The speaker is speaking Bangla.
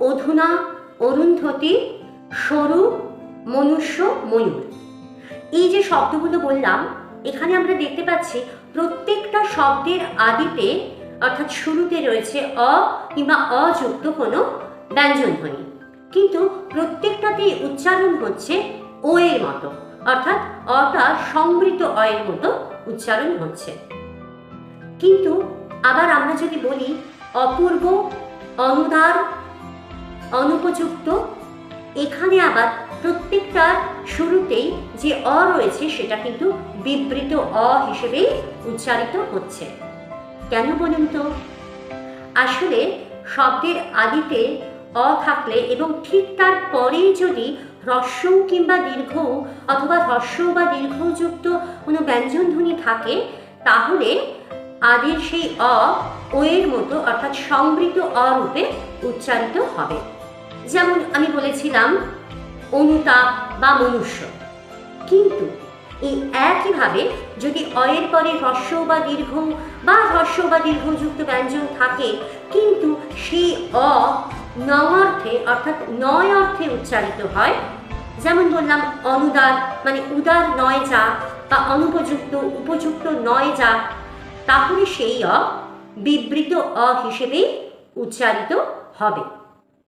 অধুনা অরুন্ধতী সরু মনুষ্য ময়ূর। এই যে শব্দগুলো বললাম, এখানে আমরা দেখতে পাচ্ছি প্রত্যেকটা শব্দের আদিতে, অর্থাৎ শুরুতে রয়েছে অ কিংবা অযুক্ত কোনো ব্যঞ্জনধ্বনি। কিন্তু প্রত্যেকটাতেই উচ্চারণ হচ্ছে ও এর মতো, অর্থাৎ অটা সংবৃত অয়ের মতো উচ্চারণ হচ্ছে। কিন্তু আবার আমরা যদি বলি অপূর্ব অনুদার অনুপযুক্ত। এখানে আবার প্রত্যেকটার শুরুতেই যে অ রয়েছে সেটা কিন্তু বিবৃত অ হিসেবেই উচ্চারিত হচ্ছে। কেন বলুন তো? আসলে শব্দের আদিতে অ থাকলে এবং ঠিক তার পরেই যদি হ্রস্ব কিংবা দীর্ঘ অথবা হ্রস্ব বা দীর্ঘযুক্ত কোনো ব্যঞ্জনধ্বনি থাকে, তাহলে আদির সেই অ, ও এর মতো অর্থাৎ সংবৃত অ রূপে উচ্চারিত হবে। যেমন আমি বলেছিলাম, অনুতাপ বা মনুষ্য। কিন্তু এই একইভাবে যদি অয়ের পরে হ্রস্ব বা দীর্ঘ বা হ্রস্ব বা দীর্ঘযুক্ত ব্যঞ্জন থাকে, কিন্তু সেই অ অর্থে অর্থাৎ নয় অর্থে উচ্চারিত হয়, যেমন বললাম অনুদার মানে উদার নয় যা বা অনুপযুক্ত, উপযুক্ত নয় যা তাহলে সেই অ বিবৃত অ হিসেবেই উচ্চারিত হবে।